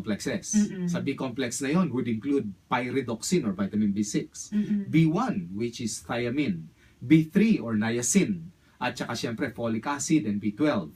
complexes. Mm-mm. Sa B complex na yon would include pyridoxine or vitamin B6, Mm-mm. B1 which is thiamine, B3 or niacin, at saka syempre folic acid and B12.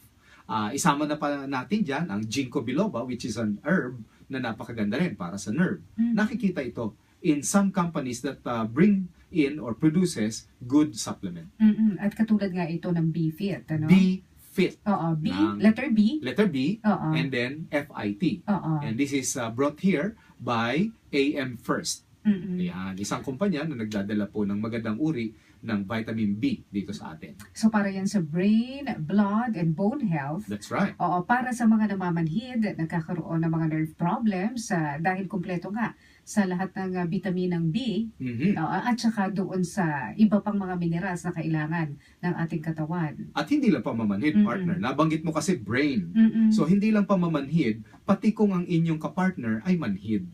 Ah, isama na pa natin dyan ang ginkgo biloba which is an herb na napakaganda rin para sa nerve. Mm. Nakikita ito in some companies that ah, bring in or produces good supplement. Mm-mm. At katulad nga ito ng B-Fit, ano? B fit, Oo, B, ng- letter B. letter B, Oo. and then FIT. Oo. And this is ah, brought here by AM First. Mm-mm. Ayan, isang kumpanya na nagdadala po ng magandang uri ng vitamin B dito sa atin. So para yan sa brain, blood, and bone health. That's right. Oo, para sa mga namamanhid, nagkakaroon ng mga nerve problems ah, dahil kumpleto nga sa lahat ng ah, bitaminang B Mhm. oo, at saka doon sa iba pang mga minerals na kailangan ng ating katawan. At hindi lang pamamanhid, Mm-mm. partner. Nabanggit mo kasi brain. Mm-mm. So, hindi lang pamamanhid, pati kung ang inyong kapartner ay manhid.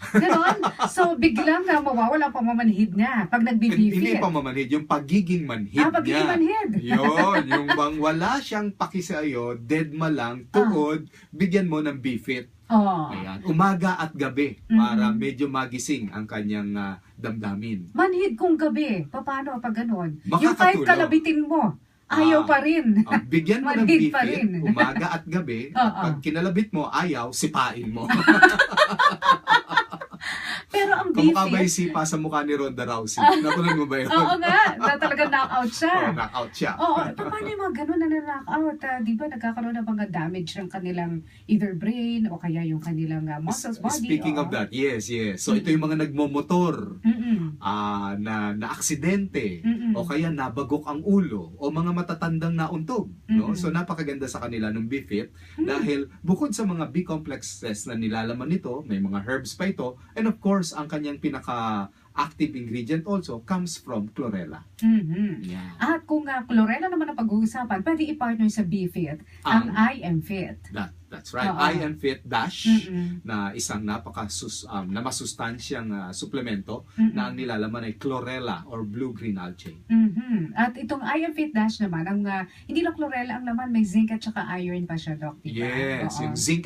Ganon. So biglang na mawawala ang pamamanhid niya pag Hindi nagbi-B-Fit. pamamanhid, yung pagiging manhid Ah, pagiging niya. manhid. Yun, yung bang wala siyang paki sa iyo, dead ma lang, tuhod, bigyan mo ng B-Fit. Oo. Ayan, umaga at gabi para Mhm. medyo magising ang kanyang ah, damdamin. Manhid kung gabi. Paano pag ganon? Yung kahit kalabitin mo, ayaw Ah. pa rin. Ang bigyan mo ng Manhid pa rin. umaga at gabi, Oo. pag kinalabit mo, ayaw, sipain mo. Ang Kamukha ba yung sipa sa mukha ni Ronda Rousey? Napanood mo ba yun? oo nga, na talagang knockout siya. Oh, knockout siya. Oo, paano yung mga ganun na na-knockout? Ah, di ba nagkakaroon ng mga damage ng kanilang either brain o kaya yung kanilang ah, muscles, body? Speaking oo. of that, yes, yes. So ito yung mga nagmomotor Mm-mm. ah, na na-aksidente Mm-mm. o kaya nabagok ang ulo o mga matatandang nauntog. No? Mm-mm. So napakaganda sa kanila ng B-Fit Mm. dahil bukod sa mga B-complexes na nilalaman nito, may mga herbs pa ito, and of course, ang kanyang pinaka-active ingredient also comes from chlorella. Mhm. Yeah. At kung uh, chlorella naman ang pag-uusapan, pwede i-partner sa B-Fit ang I am Fit. That, that's right. Oo. I am Fit Dash Mm-mm. na isang napaka-sus, um, na masustansyang ah, suplemento Mm-mm. na ang nilalaman ay chlorella or blue-green algae. Mhm. At itong I am Fit Dash naman, ang, ah, hindi lang chlorella ang laman, may zinc at saka iron pa siya, Doc. diba? Yes, Oo. yung zinc